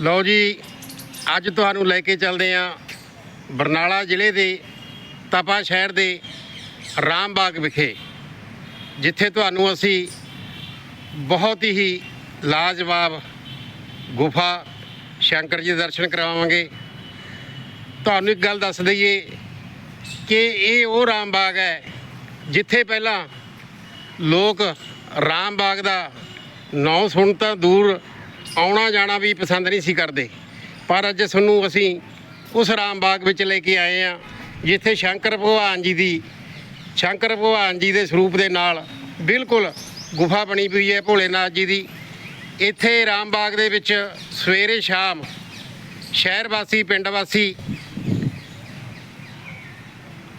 ਲਓ ਜੀ, ਅੱਜ ਤੁਹਾਨੂੰ ਲੈ ਕੇ ਚੱਲਦੇ ਆਂ ਬਰਨਾਲਾ ਜ਼ਿਲ੍ਹੇ ਦੇ ਤਪਾ ਸ਼ਹਿਰ ਦੇ ਰਾਮ ਬਾਗ ਵਿਖੇ, ਜਿੱਥੇ ਤੁਹਾਨੂੰ ਅਸੀਂ ਬਹੁਤ ਹੀ ਲਾਜਵਾਬ ਗੁਫਾ ਸ਼ੰਕਰ ਜੀ ਦੇ ਦਰਸ਼ਨ ਕਰਾਵਾਂਗੇ। ਤੁਹਾਨੂੰ ਇੱਕ ਗੱਲ ਦੱਸ ਦਈਏ ਕਿ ਇਹ ਉਹ ਰਾਮ ਬਾਗ ਹੈ ਜਿੱਥੇ ਪਹਿਲਾਂ ਲੋਕ ਰਾਮ ਬਾਗ ਦਾ ਨਾਂ ਸੁਣ ਤਾਂ ਦੂਰ ਆਉਣਾ ਜਾਣਾ ਵੀ ਪਸੰਦ ਨਹੀਂ ਸੀ ਕਰਦੇ। ਪਰ ਅੱਜ ਤੁਹਾਨੂੰ ਅਸੀਂ ਉਸ ਰਾਮ ਬਾਗ ਵਿੱਚ ਲੈ ਕੇ ਆਏ ਆ ਜਿੱਥੇ ਸ਼ੰਕਰ ਭਗਵਾਨ ਜੀ ਦੀ, ਸ਼ੰਕਰ ਭਗਵਾਨ ਜੀ ਦੇ ਸਰੂਪ ਦੇ ਨਾਲ ਬਿਲਕੁਲ ਗੁਫਾ ਬਣੀ ਹੋਈ ਹੈ ਭੋਲੇਨਾਥ ਜੀ ਦੀ। ਇੱਥੇ ਰਾਮ ਬਾਗ ਦੇ ਵਿੱਚ ਸਵੇਰੇ ਸ਼ਾਮ ਸ਼ਹਿਰ ਵਾਸੀ, ਪਿੰਡ ਵਾਸੀ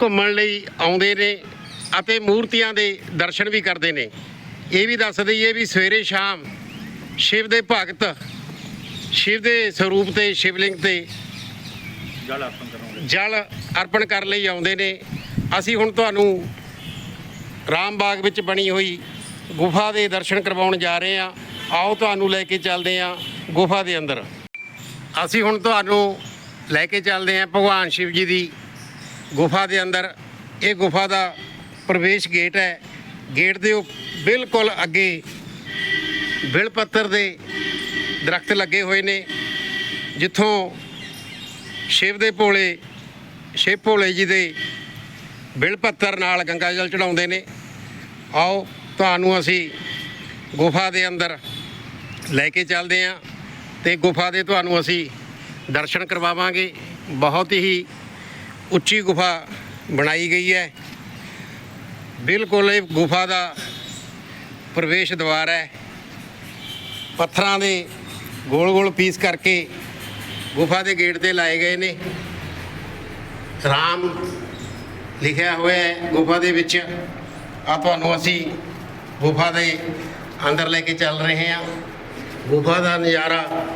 ਘੁੰਮਣ ਲਈ ਆਉਂਦੇ ਨੇ ਅਤੇ ਮੂਰਤੀਆਂ ਦੇ ਦਰਸ਼ਨ ਵੀ ਕਰਦੇ ਨੇ। ਇਹ ਵੀ ਦੱਸ ਦਈਏ ਵੀ ਸਵੇਰੇ ਸ਼ਾਮ ਸ਼ਿਵ ਦੇ ਭਗਤ ਸ਼ਿਵ ਦੇ ਸਰੂਪ ਤੇ ਸ਼ਿਵਲਿੰਗ ਤੇ ਜਲ ਅਰਪਣ ਜਲ ਅਰਪਣ ਕਰਨ ਲਈ ਆਉਂਦੇ ਨੇ। ਅਸੀਂ ਹੁਣ ਤੁਹਾਨੂੰ ਰਾਮਬਾਗ ਵਿੱਚ ਬਣੀ ਹੋਈ ਗੁਫਾ ਦੇ ਦਰਸ਼ਨ ਕਰਵਾਉਣ ਜਾ ਰਹੇ ਹਾਂ। ਆਓ ਤੁਹਾਨੂੰ ਲੈ ਕੇ ਚੱਲਦੇ ਹਾਂ ਗੁਫਾ ਦੇ ਅੰਦਰ। ਅਸੀਂ ਹੁਣ ਤੁਹਾਨੂੰ ਲੈ ਕੇ ਚੱਲਦੇ ਹਾਂ ਭਗਵਾਨ ਸ਼ਿਵ ਜੀ ਦੀ ਗੁਫਾ ਦੇ ਅੰਦਰ। ਇਹ ਗੁਫਾ ਦਾ ਪ੍ਰਵੇਸ਼ ਗੇਟ ਹੈ। ਗੇਟ ਦੇ ਬਿਲਕੁਲ ਅੱਗੇ ਬਿਲ ਪੱਤਰ ਦੇ ਦਰਖਤ ਲੱਗੇ ਹੋਏ ਨੇ, ਜਿੱਥੋਂ ਸ਼ਿਵ ਦੇ ਭੋਲੇ, ਸ਼ਿਵ ਭੋਲੇ ਜੀ ਦੇ ਬਿਲ ਪੱਤਰ ਨਾਲ ਗੰਗਾ ਜਲ ਚੜਾਉਂਦੇ ਨੇ। ਆਓ, ਤੁਹਾਨੂੰ ਅਸੀਂ ਗੁਫਾ ਦੇ ਅੰਦਰ ਲੈ ਕੇ ਚੱਲਦੇ ਹਾਂ ਤੇ ਗੁਫਾ ਦੇ ਤੁਹਾਨੂੰ ਅਸੀਂ ਦਰਸ਼ਨ ਕਰਵਾਵਾਂਗੇ। ਬਹੁਤ ਹੀ ਉੱਚੀ ਗੁਫਾ ਬਣਾਈ ਗਈ ਹੈ। ਬਿਲਕੁਲ ਇਹ ਗੁਫਾ ਦਾ ਪ੍ਰਵੇਸ਼ ਦੁਆਰ ਹੈ। ਪੱਥਰਾਂ ਦੇ ਗੋਲ-ਗੋਲ ਪੀਸ ਕਰਕੇ ਗੁਫਾ ਦੇ ਗੇਟ ਤੇ ਲਾਏ ਗਏ ਨੇ। ਰਾਮ ਲਿਖਿਆ ਹੋਇਆ ਹੈ ਗੁਫਾ ਦੇ ਵਿੱਚ। ਆ ਤੁਹਾਨੂੰ ਅਸੀਂ ਗੁਫਾ ਦੇ ਅੰਦਰ ਲੈ ਕੇ ਚੱਲ ਰਹੇ ਹਾਂ। ਗੁਫਾ ਦਾ ਨਜ਼ਾਰਾ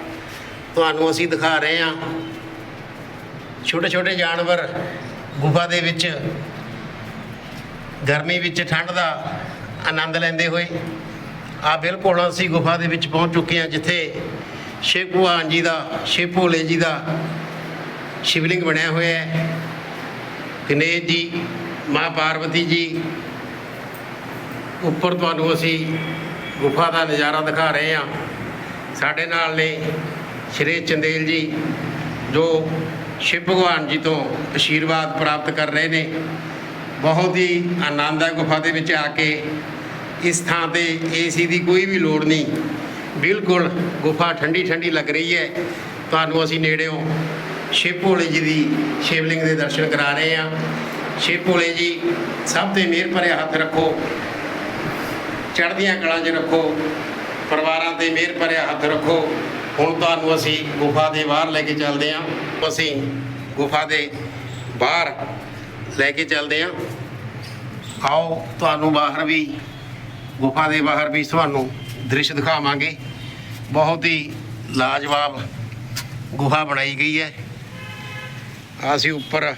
ਤੁਹਾਨੂੰ ਅਸੀਂ ਦਿਖਾ ਰਹੇ ਹਾਂ। ਛੋਟੇ ਛੋਟੇ ਜਾਨਵਰ ਗੁਫਾ ਦੇ ਵਿੱਚ ਗਰਮੀ ਵਿੱਚ ਠੰਡ ਦਾ ਆਨੰਦ ਲੈਂਦੇ ਹੋਏ। ਆ ਬਿਲਕੁਲ ਅਸੀਂ ਗੁਫਾ ਦੇ ਵਿੱਚ ਪਹੁੰਚ ਚੁੱਕੇ ਹਾਂ, ਜਿੱਥੇ ਸ਼ਿਵ ਭਗਵਾਨ ਜੀ ਦਾ ਸ਼ਿਵ ਭੋਲੇ ਜੀ ਦਾ ਸ਼ਿਵਲਿੰਗ ਬਣਿਆ ਹੋਇਆ ਹੈ। ਗਣੇਸ਼ ਜੀ, ਮਾਂ ਪਾਰਵਤੀ ਜੀ, ਉੱਪਰ ਤੁਹਾਨੂੰ ਅਸੀਂ ਗੁਫਾ ਦਾ ਨਜ਼ਾਰਾ ਦਿਖਾ ਰਹੇ ਹਾਂ। ਸਾਡੇ ਨਾਲ ਨੇ ਸ਼੍ਰੀ ਚੰਦੇਲ ਜੀ, ਜੋ ਸ਼ਿਵ ਭਗਵਾਨ ਜੀ ਤੋਂ ਆਸ਼ੀਰਵਾਦ ਪ੍ਰਾਪਤ ਕਰ ਰਹੇ ਨੇ। ਬਹੁਤ ਹੀ ਆਨੰਦ ਹੈ ਗੁਫਾ ਦੇ ਵਿੱਚ ਆ ਕੇ। ਇਸ ਥਾਂ ਤੇ ਏਸੀ ਦੀ ਕੋਈ ਵੀ ਲੋੜ ਨਹੀਂ। ਬਿਲਕੁਲ ਗੁਫਾ ਠੰਡੀ ਠੰਡੀ ਲੱਗ ਰਹੀ ਹੈ। ਤੁਹਾਨੂੰ ਅਸੀਂ ਨੇੜਿਓਂ ਸ਼ਿਵ ਭੋਲੇ ਜੀ ਦੀ ਸ਼ਿਵਲਿੰਗ ਦੇ ਦਰਸ਼ਨ ਕਰਾ ਰਹੇ ਹਾਂ। ਸ਼ਿਵ ਭੋਲੇ ਜੀ, ਸਭ ਤੇ ਮਿਹਰ ਭਰਿਆ ਹੱਥ ਰੱਖੋ। ਚੜ੍ਹਦੀਆਂ ਕਲਾਂ 'ਚ ਰੱਖੋ। ਪਰਿਵਾਰਾਂ ਤੇ ਮਿਹਰ ਭਰਿਆ ਹੱਥ ਰੱਖੋ। ਹੁਣ ਤੁਹਾਨੂੰ ਅਸੀਂ ਗੁਫਾ ਦੇ ਬਾਹਰ ਲੈ ਕੇ ਚੱਲਦੇ ਹਾਂ। ਅਸੀਂ ਗੁਫਾ ਦੇ ਬਾਹਰ ਲੈ ਕੇ ਚੱਲਦੇ ਹਾਂ। ਆਓ, ਤੁਹਾਨੂੰ ਬਾਹਰ ਵੀ ਗੁਫਾ ਦੇ ਬਾਹਰ ਵੀ ਤੁਹਾਨੂੰ ਦ੍ਰਿਸ਼ ਦਿਖਾਵਾਂਗੇ। ਬਹੁਤ ਹੀ ਲਾਜਵਾਬ ਗੁਫਾ ਬਣਾਈ ਗਈ ਹੈ। ਅਸੀਂ ਉੱਪਰ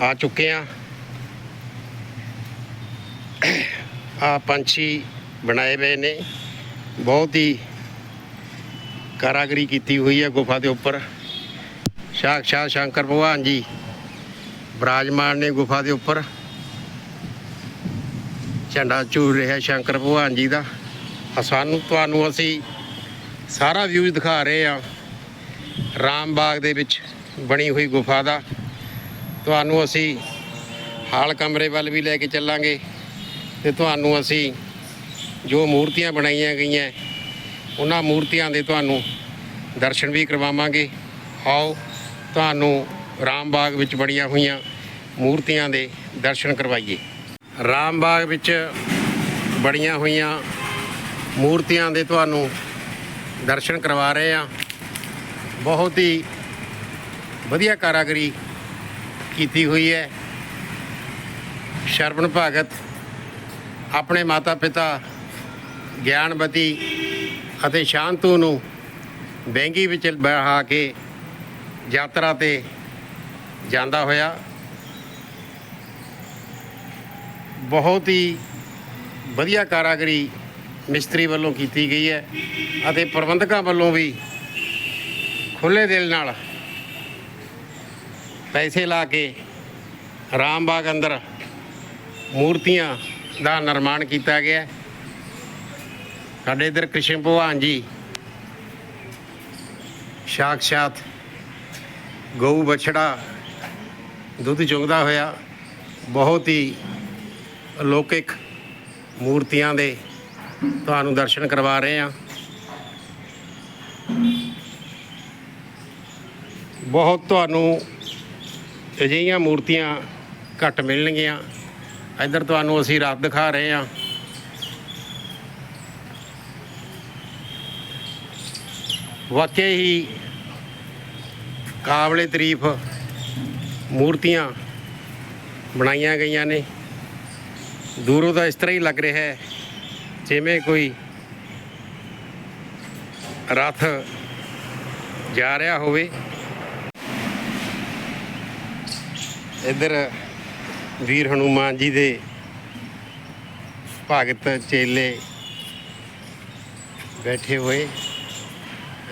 ਆ ਚੁੱਕੇ ਹਾਂ। ਆ ਪੰਛੀ ਬਣਾਏ ਹੋਏ ਨੇ। ਬਹੁਤ ਹੀ ਕਾਰਾਗਰੀ ਕੀਤੀ ਹੋਈ ਹੈ ਗੁਫਾ ਦੇ ਉੱਪਰ। ਸਾਕਸ਼ਾਤ ਸ਼ੰਕਰ ਭਗਵਾਨ ਜੀ ਬਰਾਜਮਾਨ ਨੇ ਗੁਫਾ ਦੇ ਉੱਪਰ। ਝੰਡਾ ਝੂਲ ਰਿਹਾ ਸ਼ੰਕਰ ਭਗਵਾਨ ਜੀ ਦਾ। ਸਾਨੂੰ ਤੁਹਾਨੂੰ ਅਸੀਂ ਸਾਰਾ ਵਿਊ ਦਿਖਾ ਰਹੇ ਹਾਂ। ਰਾਮਬਾਗ ਦੇ ਵਿੱਚ ਬਣੀ ਹੋਈ ਗੁਫਾ ਦਾ। ਤੁਹਾਨੂੰ ਅਸੀਂ ਹਾਲ ਕਮਰੇ ਵੱਲ ਵੀ ਲੈ ਕੇ ਚੱਲਾਂਗੇ। ਤੇ ਤੁਹਾਨੂੰ ਅਸੀਂ ਜੋ ਮੂਰਤੀਆਂ ਬਣਾਈਆਂ ਗਈਆਂ, ਉਹਨਾਂ ਮੂਰਤੀਆਂ ਦੇ ਤੁਹਾਨੂੰ ਦਰਸ਼ਨ ਵੀ ਕਰਵਾਵਾਂਗੇ। ਆਓ, ਤੁਹਾਨੂੰ ਰਾਮ ਬਾਗ ਵਿੱਚ ਬਣੀਆਂ ਹੋਈਆਂ ਮੂਰਤੀਆਂ ਦੇ ਦਰਸ਼ਨ ਕਰਵਾਈਏ। ਰਾਮਬਾਗ ਵਿੱਚ ਬਣੀਆਂ ਹੋਈਆਂ ਮੂਰਤੀਆਂ ਦੇ ਤੁਹਾਨੂੰ ਦਰਸ਼ਨ ਕਰਵਾ ਰਹੇ ਹਾਂ। ਬਹੁਤ ਹੀ ਵਧੀਆ ਕਾਰਾਗਰੀ ਕੀਤੀ ਹੋਈ ਹੈ। ਸ਼ਰਵਣ ਭਗਤ ਆਪਣੇ ਮਾਤਾ ਪਿਤਾ ਗਿਆਨਵਤੀ ਅਤੇ ਸ਼ਾਂਤੂ ਨੂੰ ਬੈਂਗੀ ਵਿੱਚ ਬਹਾ ਕੇ ਯਾਤਰਾ ਤੇ ਜਾਂਦਾ ਹੋਇਆ। ਬਹੁਤ ਹੀ ਵਧੀਆ ਕਾਰਾਗਰੀ ਮਿਸਤਰੀ ਵੱਲੋਂ ਕੀਤੀ ਗਈ ਹੈ ਅਤੇ ਪ੍ਰਬੰਧਕਾਂ ਵੱਲੋਂ ਵੀ ਖੁੱਲੇ ਦਿਲ ਨਾਲ ਪੈਸੇ ਲਾ ਕੇ ਰਾਮਬਾਗ ਅੰਦਰ ਮੂਰਤੀਆਂ ਦਾ ਨਿਰਮਾਣ ਕੀਤਾ ਗਿਆ ਸਾਡੇ ਇਧਰ ਕ੍ਰਿਸ਼ਨ ਭਗਵਾਨ ਜੀ ਸਾਕਸ਼ਾਤ ਗਊ ਬਛੜਾ ਦੁੱਧ ਚੁੰਗਦਾ ਹੋਇਆ ਬਹੁਤ ਹੀ ਅਲੌਕਿਕ ਮੂਰਤੀਆਂ ਦੇ ਤੁਹਾਨੂੰ ਦਰਸ਼ਨ ਕਰਵਾ ਰਹੇ ਹਾਂ। ਬਹੁਤ ਤੁਹਾਨੂੰ ਅਜਿਹੀਆਂ ਮੂਰਤੀਆਂ ਘੱਟ ਮਿਲਣਗੀਆਂ। ਇੱਧਰ ਤੁਹਾਨੂੰ ਅਸੀਂ ਰਾਤ ਦਿਖਾ ਰਹੇ ਹਾਂ। ਵਾਕਈ ਹੀ ਕਾਬਲੇ ਤਾਰੀਫ ਮੂਰਤੀਆਂ ਬਣਾਈਆਂ ਗਈਆਂ ਨੇ। ਦੂਰੋਂ ਤਾਂ ਇਸ ਤਰ੍ਹਾਂ ਹੀ ਲੱਗ ਰਿਹਾ ਹੈ, ਜਿਵੇਂ ਕੋਈ ਰਥ ਜਾ ਰਿਹਾ ਹੋਵੇ। ਇੱਧਰ ਵੀਰ ਹਨੂਮਾਨ ਜੀ ਦੇ ਭਗਤ ਚੇਲੇ ਬੈਠੇ ਹੋਏ।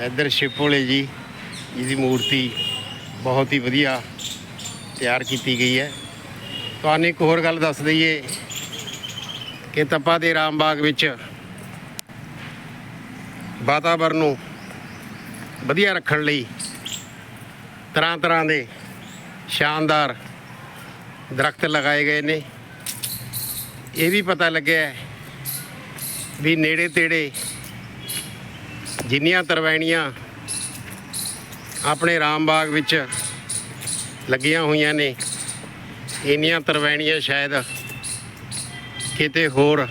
ਇੱਧਰ ਸ਼ਿਵਪੋਲੇ ਜੀ, ਜਿਹਦੀ ਮੂਰਤੀ ਬਹੁਤ ਹੀ ਵਧੀਆ ਤਿਆਰ ਕੀਤੀ ਗਈ ਹੈ। ਤੁਹਾਨੂੰ ਇੱਕ ਹੋਰ ਗੱਲ ਦੱਸ ਦਈਏ ਕਿ ਤਪਾ ਦੇ ਰਾਮਬਾਗ ਵਿੱਚ ਵਾਤਾਵਰਨ ਨੂੰ ਵਧੀਆ ਰੱਖਣ ਲਈ ਤਰ੍ਹਾਂ ਤਰ੍ਹਾਂ ਦੇ ਸ਼ਾਨਦਾਰ ਦਰਖਤ ਲਗਾਏ ਗਏ ਨੇ। ਇਹ ਵੀ ਪਤਾ ਲੱਗਿਆ ਵੀ ਨੇੜੇ ਤੇੜੇ ਜਿੰਨੀਆਂ ਤਰਵੈਣੀਆਂ ਆਪਣੇ ਰਾਮਬਾਗ ਵਿੱਚ ਲੱਗੀਆਂ ਹੋਈਆਂ ਨੇ, ਇੰਨੀਆਂ ਤਰਵੈਣੀਆਂ ਸ਼ਾਇਦ ਕਿਤੇ ਹੋਰ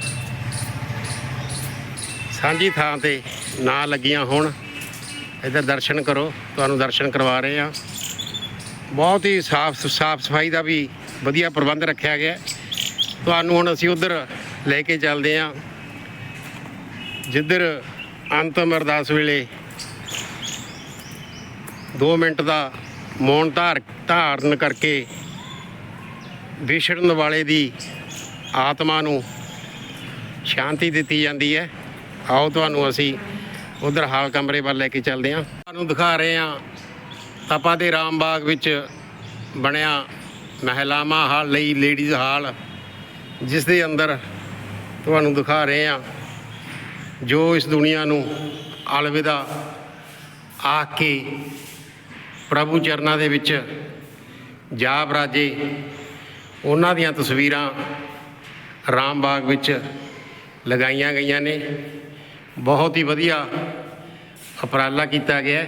ਸਾਂਝੀ ਥਾਂ ਤੇ ਨਾ ਲੱਗੀਆਂ ਹੋਣ, ਇੱਧਰ ਦਰਸ਼ਨ ਕਰੋ, ਤੁਹਾਨੂੰ ਦਰਸ਼ਨ ਕਰਵਾ ਰਹੇ ਹਾਂ। ਬਹੁਤ ਹੀ ਸਾਫ਼ ਸਾਫ਼ ਸਫ਼ਾਈ ਦਾ ਵੀ ਵਧੀਆ ਪ੍ਰਬੰਧ ਰੱਖਿਆ ਗਿਆ। ਤੁਹਾਨੂੰ ਹੁਣ ਅਸੀਂ ਉਧਰ ਲੈ ਕੇ ਚੱਲਦੇ ਹਾਂ। ਜਿੱਧਰ ਅੰਤਮ ਅਰਦਾਸ ਵੇਲੇ 2 ਮਿੰਟ ਦਾ ਮੌਨ ਧਾਰ, ਧਾਰਨ ਕਰਕੇ ਵਿਛੜਨ ਵਾਲੇ ਦੀ ਆਤਮਾ ਨੂੰ ਸ਼ਾਂਤੀ ਦਿੱਤੀ ਜਾਂਦੀ ਹੈ। ਆਓ ਤੁਹਾਨੂੰ ਅਸੀਂ ਉਧਰ ਹਾਲ ਕਮਰੇ ਵੱਲ ਲੈ ਕੇ ਚੱਲਦੇ ਹਾਂ। ਤੁਹਾਨੂੰ ਦਿਖਾ ਰਹੇ ਹਾਂ ਤਪਾ ਦੇ ਰਾਮ ਬਾਗ ਵਿੱਚ ਬਣਿਆ ਮਹਿਲਾਵਾਂ ਹਾਲ ਲਈ ਲੇਡੀਜ਼ ਹਾਲ। ਜਿਸ ਦੇ ਅੰਦਰ ਤੁਹਾਨੂੰ ਦਿਖਾ ਰਹੇ ਹਾਂ ਜੋ ਇਸ ਦੁਨੀਆ ਨੂੰ ਅਲਵਿਦਾ ਆਖ ਕੇ ਪ੍ਰਭੂ ਚਰਨਾਂ ਦੇ ਵਿੱਚ ਜਾਪ ਰਾਜੇ ਉਹਨਾਂ ਦੀਆਂ ਤਸਵੀਰਾਂ ਰਾਮ ਬਾਗ ਵਿੱਚ ਲਗਾਈਆਂ ਗਈਆਂ ਨੇ। ਬਹੁਤ ਹੀ ਵਧੀਆ ਉਪਰਾਲਾ ਕੀਤਾ ਗਿਆ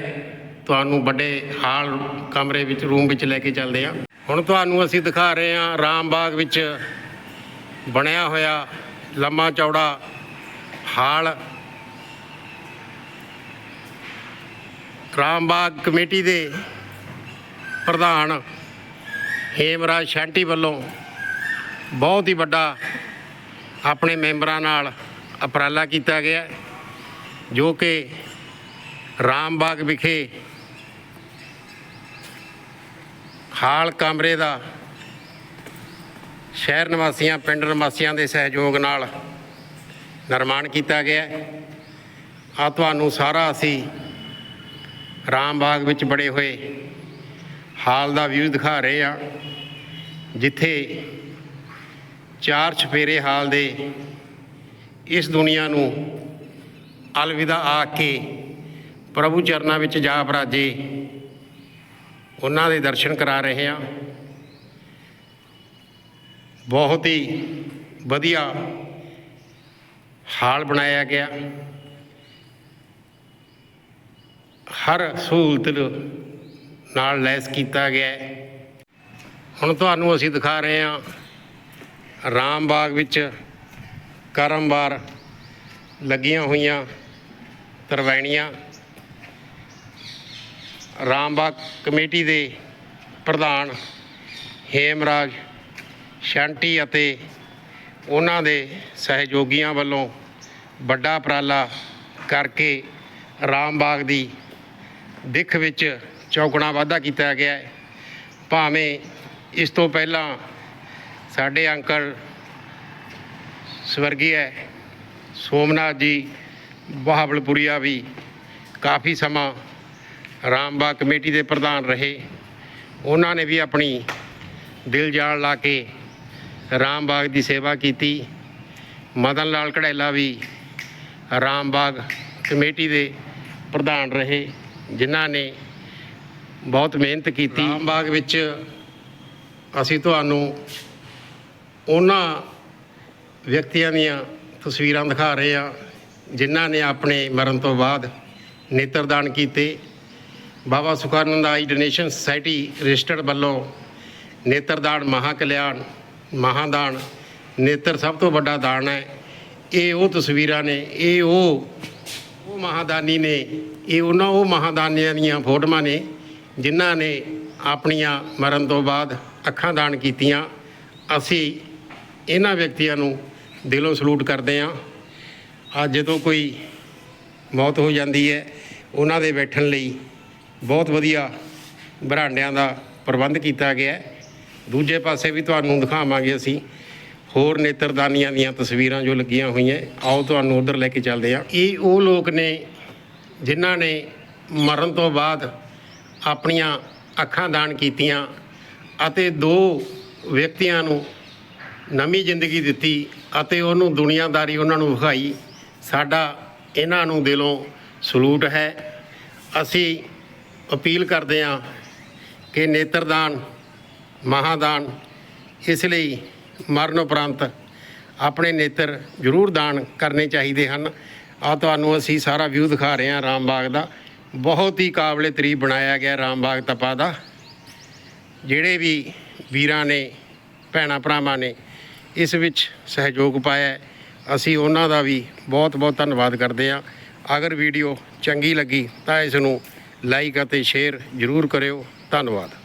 ਤੁਹਾਨੂੰ ਵੱਡੇ ਹਾਲ ਕਮਰੇ ਵਿੱਚ, ਰੂਮ ਵਿੱਚ ਲੈ ਕੇ ਚੱਲਦੇ ਹਾਂ। ਹੁਣ ਤੁਹਾਨੂੰ ਅਸੀਂ ਦਿਖਾ ਰਹੇ ਹਾਂ ਰਾਮ ਬਾਗ ਵਿੱਚ ਬਣਿਆ ਹੋਇਆ ਲੰਮਾ ਚੌੜਾ ਹਾਲ। ਰਾਮ ਬਾਗ ਕਮੇਟੀ ਦੇ ਪ੍ਰਧਾਨ ਹੇਮਰਾਜ ਸ਼ੈਂਟੀ ਵੱਲੋਂ ਬਹੁਤ ਹੀ ਵੱਡਾ ਆਪਣੇ ਮੈਂਬਰਾਂ ਨਾਲ ਉਪਰਾਲਾ ਕੀਤਾ ਗਿਆ ਜੋ ਕਿ ਰਾਮਬਾਗ ਵਿਖੇ ਹਾਲ ਕਮਰੇ ਦਾ ਸ਼ਹਿਰ ਨਿਵਾਸੀਆਂ, ਪਿੰਡ ਨਿਵਾਸੀਆਂ ਦੇ ਸਹਿਯੋਗ ਨਾਲ ਨਿਰਮਾਣ ਕੀਤਾ ਗਿਆ ਆ ਤੁਹਾਨੂੰ ਸਾਰਾ ਅਸੀਂ ਰਾਮਬਾਗ ਵਿੱਚ ਬੜੇ ਹੋਏ ਹਾਲ ਦਾ ਵਿਊ ਦਿਖਾ ਰਹੇ ਹਾਂ, ਜਿੱਥੇ ਚਾਰ ਚਫੇਰੇ ਹਾਲ ਦੇ ਇਸ ਦੁਨੀਆ ਨੂੰ ਅਲਵਿਦਾ ਆ ਕੇ ਪ੍ਰਭੂ ਚਰਨਾਂ ਵਿੱਚ ਜਾ ਬਰਾਜੇ ਉਹਨਾਂ ਦੇ ਦਰਸ਼ਨ ਕਰਾ ਰਹੇ ਹਾਂ। ਬਹੁਤ ਹੀ ਵਧੀਆ ਹਾਲ ਬਣਾਇਆ ਗਿਆ। ਹਰ ਸਹੂਲਤ ਨਾਲ ਲੈਸ ਕੀਤਾ ਗਿਆ ਹੁਣ ਤੁਹਾਨੂੰ ਅਸੀਂ ਦਿਖਾ ਰਹੇ ਹਾਂ ਰਾਮ ਬਾਗ ਵਿੱਚ ਕਰਮਵਾਰ ਲੱਗੀਆਂ ਹੋਈਆਂ ਤਰਵੈਣੀਆਂ। ਰਾਮ ਬਾਗ ਕਮੇਟੀ ਦੇ ਪ੍ਰਧਾਨ ਹੇਮਰਾਜ ਸ਼ਾਂਟੀ ਅਤੇ ਉਹਨਾਂ ਦੇ ਸਹਿਯੋਗੀਆਂ ਵੱਲੋਂ ਵੱਡਾ ਉਪਰਾਲਾ ਕਰਕੇ ਰਾਮ ਬਾਗ ਦੀ ਦਿੱਖ ਵਿੱਚ ਚੌਗੁਣਾ ਵਾਧਾ ਕੀਤਾ ਗਿਆ ਹੈ। ਭਾਵੇਂ ਇਸ ਤੋਂ ਪਹਿਲਾਂ ਸਾਡੇ ਅੰਕਲ ਸਵਰਗੀ ਹੈ। ਸੋਮਨਾਥ ਜੀ, ਬਹਾਵਲਪੁਰੀਆ ਵੀ ਕਾਫੀ ਸਮਾਂ ਰਾਮਬਾਗ ਕਮੇਟੀ ਦੇ ਪ੍ਰਧਾਨ ਰਹੇ। ਉਹਨਾਂ ਨੇ ਵੀ ਆਪਣੀ ਦਿਲ ਜਾਨ ਲਾ ਕੇ ਰਾਮ ਬਾਗ ਦੀ ਸੇਵਾ ਕੀਤੀ। ਮਦਨ ਲਾਲ ਕੜੈਲਾ ਵੀ ਰਾਮ ਬਾਗ ਕਮੇਟੀ ਦੇ ਪ੍ਰਧਾਨ ਰਹੇ, ਜਿਨ੍ਹਾਂ ਨੇ ਬਹੁਤ ਮਿਹਨਤ ਕੀਤੀ। ਰਾਮ ਬਾਗ ਵਿੱਚ ਅਸੀਂ ਤੁਹਾਨੂੰ ਉਹਨਾਂ ਵਿਅਕਤੀਆਂ ਦੀਆਂ ਤਸਵੀਰਾਂ ਦਿਖਾ ਰਹੇ ਹਾਂ, ਜਿਨ੍ਹਾਂ ਨੇ ਆਪਣੇ ਮਰਨ ਤੋਂ ਬਾਅਦ ਨੇਤਰਦਾਨ ਕੀਤੇ। Baba Sukhanand eye donation society registered ਵੱਲੋਂ ਨੇਤਰਦਾਨ ਮਹਾ ਕਲਿਆਣ ਮਹਾਦਾਨ, ਨੇਤਰ ਸਭ ਤੋਂ ਵੱਡਾ ਦਾਨ ਹੈ। ਇਹ ਉਹ ਤਸਵੀਰਾਂ ਨੇ, ਇਹ ਉਹ ਉਹ ਮਹਾਦਾਨੀ ਨੇ, ਇਹ ਉਹਨਾਂ ਉਹ ਮਹਾਦਾਨੀਆਂ ਦੀਆਂ ਫੋਟੋਆਂ ਨੇ, ਜਿਨ੍ਹਾਂ ਨੇ ਆਪਣੀਆਂ ਮਰਨ ਤੋਂ ਬਾਅਦ ਅੱਖਾਂ ਦਾਨ ਕੀਤੀਆਂ। ਅਸੀਂ ਇਹਨਾਂ ਵਿਅਕਤੀਆਂ ਨੂੰ ਦਿਲੋਂ ਸਲੂਟ ਕਰਦੇ ਹਾਂ। ਅੱਜ ਜਦੋਂ ਕੋਈ ਮੌਤ ਹੋ ਜਾਂਦੀ ਹੈ, ਉਹਨਾਂ ਦੇ ਬੈਠਣ ਲਈ ਬਹੁਤ ਵਧੀਆ ਬਰਾਂਡਿਆਂ ਦਾ ਪ੍ਰਬੰਧ ਕੀਤਾ ਗਿਆ ਦੂਜੇ ਪਾਸੇ ਵੀ ਤੁਹਾਨੂੰ ਦਿਖਾਵਾਂਗੇ ਅਸੀਂ ਹੋਰ ਨੇਤਰਦਾਨੀਆਂ ਦੀਆਂ ਤਸਵੀਰਾਂ ਜੋ ਲੱਗੀਆਂ ਹੋਈਆਂ। ਆਓ ਤੁਹਾਨੂੰ ਉਧਰ ਲੈ ਕੇ ਚੱਲਦੇ ਹਾਂ। ਇਹ ਉਹ ਲੋਕ ਨੇ ਜਿਨ੍ਹਾਂ ਨੇ ਮਰਨ ਤੋਂ ਬਾਅਦ ਆਪਣੀਆਂ ਅੱਖਾਂ ਦਾਨ ਕੀਤੀਆਂ ਅਤੇ ਦੋ ਵਿਅਕਤੀਆਂ ਨੂੰ ਨਵੀਂ ਜ਼ਿੰਦਗੀ ਦਿੱਤੀ ਅਤੇ ਉਹਨੂੰ ਦੁਨੀਆਦਾਰੀ ਉਹਨਾਂ ਨੂੰ ਵਿਖਾਈ। ਸਾਡਾ ਇਹਨਾਂ ਨੂੰ ਦਿਲੋਂ ਸਲੂਟ ਹੈ। ਅਸੀਂ ਅਪੀਲ ਕਰਦੇ ਹਾਂ ਕਿ ਨੇਤਰਦਾਨ, ਮਹਾਦਾਨ ਇਸ ਲਈ ਮਰਨ ਉਪਰੰਤ ਆਪਣੇ ਨੇਤਰ ਜ਼ਰੂਰ ਦਾਨ ਕਰਨੇ ਚਾਹੀਦੇ ਹਨ। ਆ ਤੁਹਾਨੂੰ ਅਸੀਂ ਸਾਰਾ ਵਿਊ ਦਿਖਾ ਰਹੇ ਹਾਂ ਰਾਮਬਾਗ ਦਾ। ਬਹੁਤ ਹੀ ਕਾਬਲੇ ਤਰੀਬ ਬਣਾਇਆ ਗਿਆ ਰਾਮਬਾਗ ਤਪਾ ਦਾ। ਜਿਹੜੇ ਵੀ ਵੀਰਾਂ ਨੇ, ਭੈਣਾਂ ਭਰਾਵਾਂ ਨੇ ਇਸ ਵਿੱਚ ਸਹਿਯੋਗ ਪਾਇਆ ਅਸੀਂ ਉਹਨਾਂ ਦਾ ਵੀ ਬਹੁਤ ਬਹੁਤ ਧੰਨਵਾਦ ਕਰਦੇ ਹਾਂ। ਅਗਰ ਵੀਡੀਓ ਚੰਗੀ ਲੱਗੀ ਤਾਂ ਇਸ ਨੂੰ ਲਾਈਕ ਅਤੇ ਸ਼ੇਅਰ ਜ਼ਰੂਰ ਕਰਿਓ। ਧੰਨਵਾਦ।